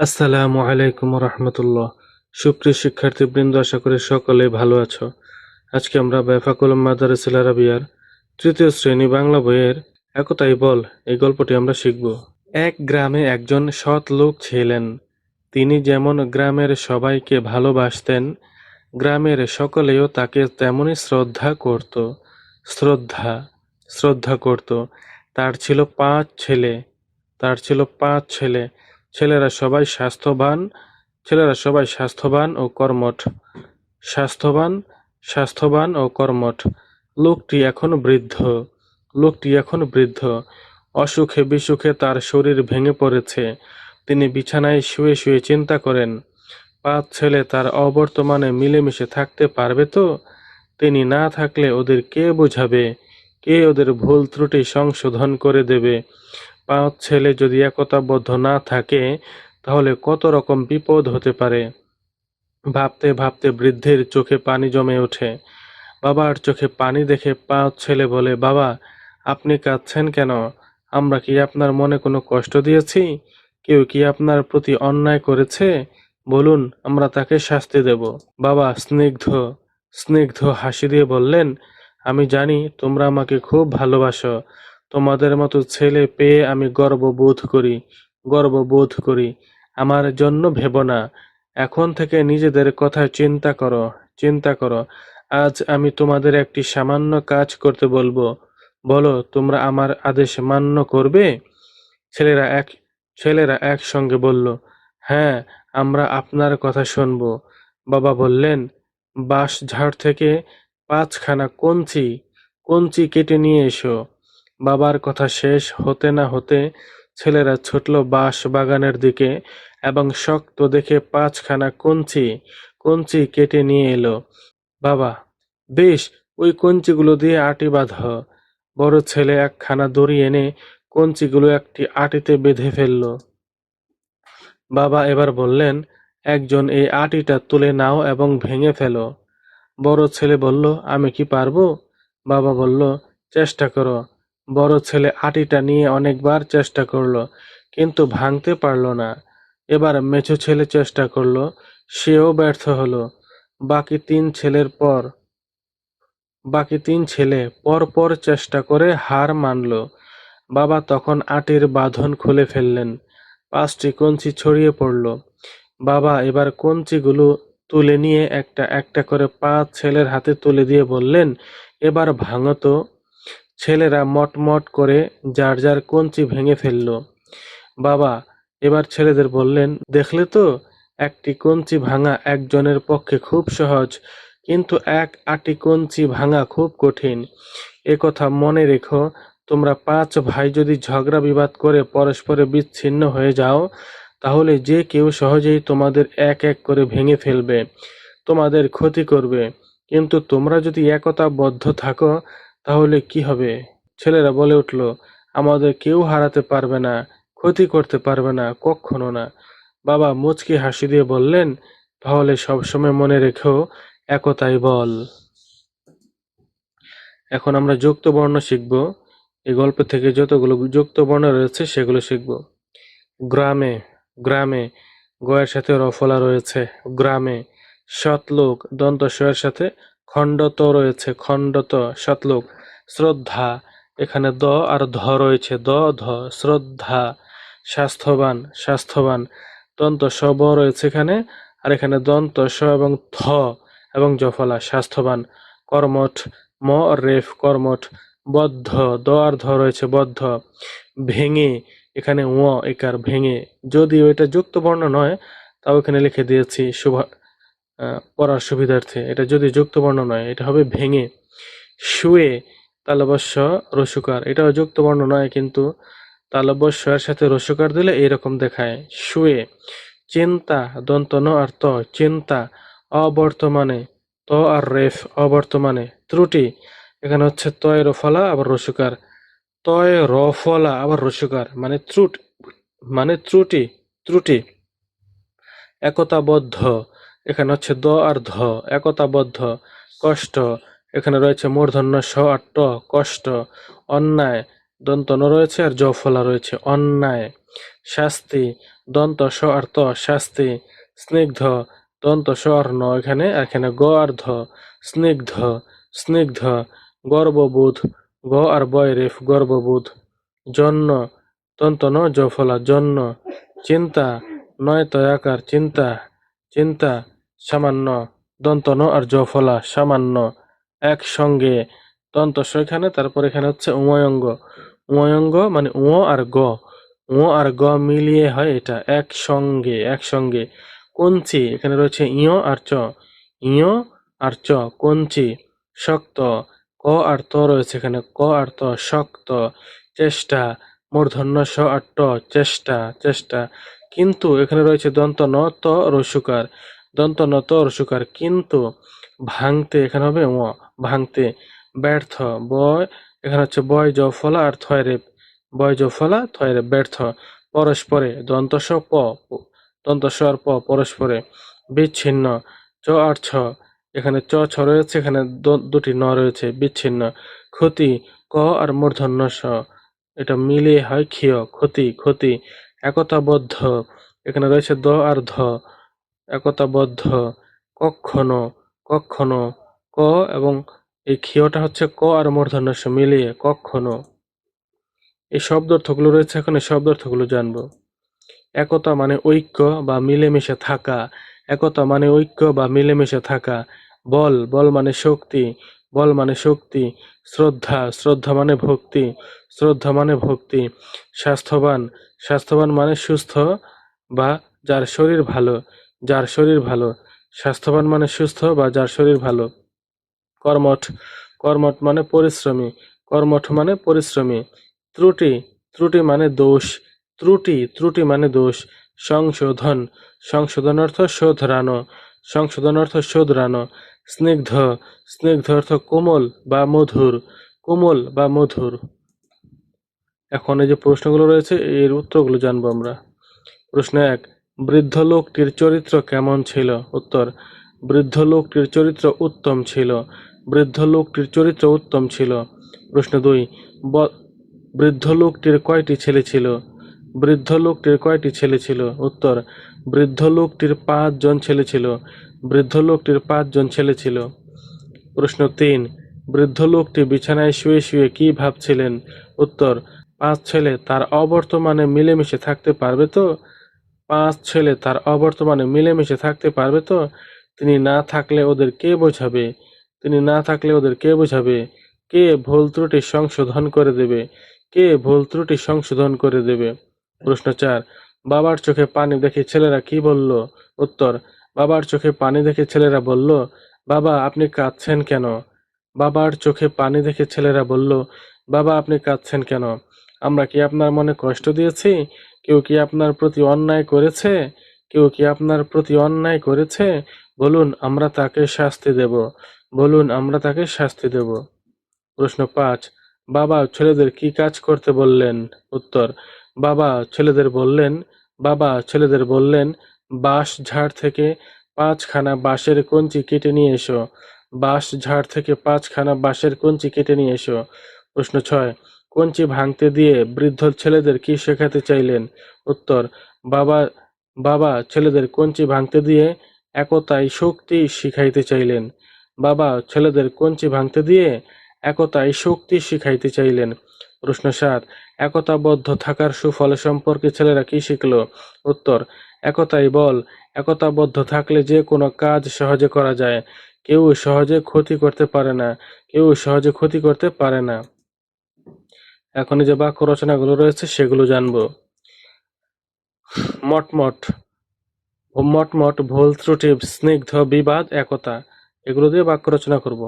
আসসালামু আলাইকুম রহমতুল্লাহ সুপ্রিয় শিক্ষার্থীবৃন্দ, আশা করি সকলে ভালো আছো। আজকে আমরা বেফাকুল মাদারিসিল আরাবিয়ার তৃতীয় শ্রেণি বাংলা বইয়ের একতাই বল, এই গল্পটি আমরা শিখব। এক গ্রামে একজন সৎ লোক ছিলেন। তিনি যেমন গ্রামের সবাইকে ভালোবাসতেন, গ্রামের সকলেও তাকে তেমনই শ্রদ্ধা করত, শ্রদ্ধা শ্রদ্ধা করত। তার ছিল পাঁচ ছেলে, তার ছিল পাঁচ ছেলে। ছেলেরা সবাই স্বাস্থ্যবান, ছেলেরা সবাই স্বাস্থ্যবান ও কর্মঠ। স্বাস্থ্যবান স্বাস্থ্যবান ও কর্মঠ। লোকটি এখন বৃদ্ধ, লোকটি এখন বৃদ্ধ। অসুখে বিসুখে তার শরীর ভেঙে পড়েছে। তিনি বিছানায় শুয়ে শুয়ে চিন্তা করেন, পাঁচ ছেলে তার অবর্তমানে মিলেমিশে থাকতে পারবে তো? তিনি না থাকলে ওদের কে বোঝাবে? কে ওদের ভুল ত্রুটি সংশোধন করে দেবে? পাঁচ ছেলে যদি একতাবদ্ধ না থাকে, তাহলে কত রকম বিপদ হতে পারে। ভাবতে ভাবতে বৃদ্ধের চোখে পানি জমে ওঠে। বাবার চোখে পানি দেখে পাঁচ ছেলে বলে, বাবা, আপনি কাঁদছেন কেন? আমরা কি আপনার মনে কোনো কষ্ট দিয়েছি? কেউ কি আপনার প্রতি অন্যায় করেছে? বলুন, আমরা তাকে শাস্তি দেব। বাবা স্নিগ্ধ স্নিগ্ধ হাসি দিয়ে বললেন, আমি জানি তোমরা আমাকে খুব ভালোবাসো। তোমাদের মতো ছেলে পেয়ে আমি গর্ববোধ করি গর্ববোধ করি। আমার জন্য ভেবো না। এখন থেকে নিজেদের কথা চিন্তা করো চিন্তা করো। আজ আমি তোমাদের একটি সামান্য কাজ করতে বলব। বলো, তোমরা আমার আদেশ মান্য করবে? ছেলেরা এক, ছেলেরা একসঙ্গে বলল হ্যাঁ আমরা আপনার কথা শুনব। বাবা বললেন বাঁশ ঝাড় থেকে পাঁচখানা কঞ্চি কঞ্চি কেটে নিয়ে এসো। বাবার কথা শেষ হতে না হতে ছেলেরা ছুটল বাঁশ বাগানের দিকে এবং শক্ত দেখে পাঁচখানা কঞ্চি কঞ্চি কেটে নিয়ে এলো। বাবা, বেশ, ওই কঞ্চিগুলো দিয়ে আটি বাঁধ। বড় ছেলে একখানা দড়ি এনে কঞ্চিগুলো একটি আটিতে বেঁধে ফেলল। বাবা এবার বললেন, একজন এই আটিটা তুলে নাও এবং ভেঙে ফেলো। বড় ছেলে বলল, আমি কি পারব? বাবা বলল, চেষ্টা করো। বড় ছেলে আটিটা নিয়ে অনেকবার চেষ্টা করল, কিন্তু ভাঙতে পারল না। এবার মেছো ছেলে চেষ্টা করল, সেও ব্যর্থ হলো। বাকি তিন ছেলের পর, বাকি তিন ছেলে পর পর চেষ্টা করে হার মানল। বাবা তখন আটির বাঁধন খুলে ফেললেন, পাঁচটি কঞ্চি ছড়িয়ে পড়ল। বাবা এবার কঞ্চিগুলো তুলে নিয়ে একটা একটা করে পাঁচ ছেলের হাতে তুলে দিয়ে বললেন, এবার ভাঙো তো। ছেলেরা মটমট করে যার যার কঞ্চি ভেঙে ফেলল। বাবা, এবার ছেলেদের বললেন, দেখলে তো, একটি কঞ্চি ভাঙা একজনের পক্ষে খুব সহজ, কিন্তু এক আটি কঞ্চি ভাঙা খুব কঠিন। এ কথা মনে রেখো, তোমরা পাঁচ ভাই যদি ঝগড়া বিবাদ করে পরস্পরে বিচ্ছিন্ন হয়ে যাও, তাহলে যে কেউ সহজেই তোমাদের এক এক করে ভেঙে ফেলবে, তোমাদের ক্ষতি করবে। কিন্তু তোমরা যদি একতাবদ্ধ থাকো তাহলে কি হবে? ছেলেরা বলে উঠল, আমাদের কেউ হারাতে পারবে না, ক্ষতি করতে পারবে না, কখনো না। বাবা মুচকি হাসি দিয়ে বললেন, তাহলে সবসময় মনে রেখো, একতাই বল। এখন আমরা যুক্ত বর্ণ শিখব। এই গল্প থেকে যতগুলো যুক্ত বর্ণ রয়েছে, সেগুলো শিখব। গ্রামে গ্রামে গয়ের সাথে রফলা রয়েছে। গ্রামে সতলোক দন্ত এর সাথে খণ্ডত রয়েছে, খণ্ডত সতলোক। শ্রদ্ধা, এখানে দ আর ধ রয়েছে। দ, ধ, শ্রদ্ধা, স্বাস্থ্যবান স্বাস্থ্যবান। দন্ত স, ব রয়েছে এখানে। আর এখানে দন্ত স এবং থ এবং জফলা, স্বাস্থ্যবান। কর্মঠ, ম, রেফ, কর্মঠ। বদ্ধ, দ আর ধ রয়েছে, বদ্ধ। ভেঙে, এখানে ও একার ভেঙে। যদিও এটা যুক্ত বর্ণ নয়, তাও এখানে লিখে দিয়েছি, শুভা পড়ার সুবিধার্থে। এটা যদি যুক্ত বর্ণ নয়, এটা হবে ভেঙে, শুয়ে তালবস্য, রসুকার। এটাও যুক্ত বর্ণ নয়, কিন্তু তালবস্য এর সাথে রসুকার দিলে এইরকম দেখায়। শুয়ে, চিন্তা, দন্ত ন আর ত। চিন্তা, অবর্তমানে, ত আর রেফ, অবর্তমানে। ত্রুটি, এখানে হচ্ছে তয় রফলা আবার রসুকার। তয় রফলা আবার রসুকার। মানে ত্রুটি মানে ত্রুটি ত্রুটি। একতাবদ্ধ। এখানে হচ্ছে দ আর ধ, একতাবদ্ধ, কষ্ট। এখানে রয়েছে মূর্ধন্য স আর ট, কষ্ট। অন্যায় দন্ত ন রয়েছে আর জ ফলা রয়েছে, অন্যায়। শাস্তি, দন্ত স আর ত, শাস্তি। স্নিগ্ধ, দন্ত স আর ন, এখানে এখানে গ আর ধ। স্নিগ্ধ স্নিগ্ধ, গর্ববোধ, গ আর বয় রেফ গর্ববোধ। জন্য দন্ত ন জ ফলা জন্য। চিন্তা নয় তয়াকার চিন্তা চিন্তা। সামান্য দন্ত ন আর জ ফলা সামান্য একসঙ্গে দন্ত এখানে, তারপর এখানে হচ্ছে উময়ঙ্গ। উময়ঙ্গ মানে উ আর গ। উ আর গ মিলিয়ে হয় এটা, একসঙ্গে একসঙ্গে। কঞ্চি, এখানে রয়েছে ইয় আর চ। ইয় আর চ, কঞ্চি, শক্ত। ক আর ত রয়েছে এখানে, ক আর ত, শক্ত। চেষ্টা, মূর্ধন্য, স আর ট, চেষ্টা চেষ্টা। কিন্তু এখানে রয়েছে দন্ত, ন, ত, রসুকার। দন্ত ন ত রসুকার কিন্তু ভাঙতে এখানে হবে, ও ভাঙতে ব্যর্থ। বয়, এখানে হচ্ছে বয় জ ফলা আর থয় রেপ বয় জ ফলা, থয় রেপ ব্যর্থ। পরস্পরে দন্ত স প দন্ত স আর প, পরস্পরে বিচ্ছিন্ন। চ আর ছ, এখানে চ, ছ রয়েছে, এখানে দুটি ন রয়েছে, বিচ্ছিন্ন। ক্ষতি, ক আর মূর্ধন্য স এটা মিলিয়ে হয় ক্ষীয়। ক্ষতি ক্ষতি, একতাবদ্ধ। এখানে রয়েছে দ আর ধ। একতাবদ্ধ। কখনো কখনো ক এবং এই ক্ষীয়টা হচ্ছে ক আর মূর্ধন্য মিলিয়ে কখনো এই শব্দ অর্থগুলো রয়েছে এখন, এই শব্দ অর্থগুলো জানব। একতা মানে ঐক্য বা মিলেমিশে থাকা। একতা মানে ঐক্য বা মিলেমিশে থাকা। বল বল মানে শক্তি, বল মানে শক্তি। শ্রদ্ধা শ্রদ্ধা মানে ভক্তি, শ্রদ্ধা মানে ভক্তি। স্বাস্থ্যবান স্বাস্থ্যবান মানে সুস্থ বা যার শরীর ভালো। যার শরীর ভালো, স্বাস্থ্যবান মানে সুস্থ বা যার শরীর ভালো। কর্মঠ কর্মঠ মানে পরিশ্রমী, কর্মঠ মানে পরিশ্রমী। ত্রুটি ত্রুটি মানে দোষ, ত্রুটি ত্রুটি মানে দোষ। সংশোধন সংশোধন অর্থ শোধরানো, সংশোধন অর্থ শোধরানো। স্নিগ্ধ স্নিগ্ধ অর্থ কোমল বা মধুর, কোমল বা মধুর। এখন এই যে প্রশ্নগুলো রয়েছে, এর উত্তরগুলো জানব আমরা। প্রশ্ন এক বৃদ্ধ লোকটির চরিত্র কেমন ছিল? উত্তর, বৃদ্ধ লোকটির চরিত্র উত্তম ছিল। বৃদ্ধ লোকটির চরিত্র উত্তম ছিল। প্রশ্ন দুই বৃদ্ধ লোকটির কয়টি ছেলে ছিল? বৃদ্ধ লোকটির কয়টি ছেলে ছিল? উত্তর, বৃদ্ধ লোকটির পাঁচজন ছেলে ছিল। বৃদ্ধ লোকটির পাঁচজন ছেলে ছিল। প্রশ্ন তিন, বৃদ্ধ লোকটি বিছানায় শুয়ে শুয়ে কি ভাবছিলেন? উত্তর, পাঁচ ছেলে তার অবর্তমানে মিলেমিশে থাকতে পারবে তো? পাঁচ ছেলে তার অবর্তমানে মিলেমিশে থাকতে পারবে তো? তিনি না থাকলে ওদের কে বোঝাবে? তিনি না থাকলে ওদের কে বোঝাবে? কে ভুল ত্রুটি সংশোধন করে দেবে? কে ভুল ত্রুটি সংশোধন করে দেবে? প্রশ্ন চার, বাবার চোখে পানি দেখে ছেলেরা কি বলল? উত্তর, বাবার চোখে পানি দেখে ছেলেরা বলল, বাবা, আপনি কাঁদছেন কেন? বাবার চোখে পানি দেখে ছেলেরা বলল, বাবা, আপনি কাঁদছেন কেন? আমরা কি আপনার মনে কষ্ট দিয়েছি? কেউ কি আপনার প্রতি অন্যায় করেছে? কেউ কি আপনার প্রতি অন্যায় করেছে? বলুন, আমরা তাকে শাস্তি দেব। বলুন, আমরা তাকে শাস্তি দেব। প্রশ্ন পাঁচ, বাবা, ছেলেদের কি কাজ করতে বললেন? উত্তর, বাবা, ছেলেদের বললেন, বাবা, ছেলেদের বললেন, বাঁশ ঝাড় থেকে পাঁচখানা বাঁশের কঞ্চি কেটে নিয়ে এসো। বাঁশ ঝাড় থেকে পাঁচখানা বাঁশের কঞ্চি কেটে নিয়ে এসো। প্রশ্ন ছয় কঞ্চি ভাঙতে দিয়ে বৃদ্ধ ছেলেদের কি শেখাতে চাইলেন? উত্তর, বাবা বাবা ছেলেদের কঞ্চি ভাঙতে দিয়ে একতাই শক্তি শিখাইতে চাইলেন। বাবা ছেলেদের কঞ্চি ভাঙতে দিয়ে একতাই শক্তি শিখাইতে চাইলেন। প্রশ্ন সাত, একতাবদ্ধ থাকার সুফল সম্পর্কে ছেলেরা কি শিখল? উত্তর, একতাই বল, একতাবদ্ধ থাকলে যে কোনো কাজ সহজে করা যায়। কেউ সহজে ক্ষতি করতে পারে না, কেউ সহজে ক্ষতি করতে পারে না। এখন যে বাক্য রচনাগুলো রয়েছে, সেগুলো জানব। মটমট মটমট, ভুল ত্রুটি, স্নিগ্ধ, বিবাদ, একতা, এগুলো দিয়ে বাক্য রচনা করব।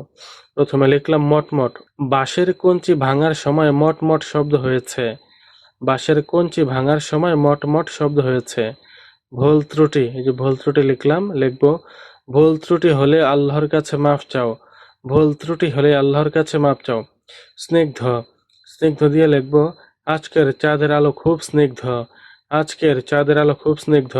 প্রথমে লিখলাম মটমট, বাঁশের কঞ্চি ভাঙার সময় মটমট শব্দ হয়েছে। বাঁশের কঞ্চি ভাঙার সময় মটমট শব্দ হয়েছে। ভুল ত্রুটি, এই যে ভুল ত্রুটি লিখলাম, লিখব, ভুল ত্রুটি হলে আল্লাহর কাছে মাফ চাও। ভুল ত্রুটি হলে আল্লাহর কাছে মাফ চাও। স্নিগ্ধ স্নিগ্ধ দিয়ে লিখব, আজকের চাঁদের আলো খুব স্নিগ্ধ, আজকের চাঁদের আলো খুব স্নিগ্ধ।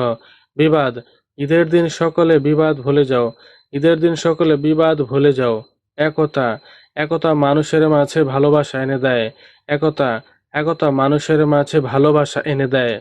বিবাদ, ঈদের দিন সকলে বিবাদ ভুলে যাও, ঈদের দিন সকলে বিবাদ ভুলে যাও। একতা একতা মানুষের মাঝে ভালোবাসা এনে দেয়, একতা একতা মানুষের মাঝে ভালোবাসা এনে দেয়।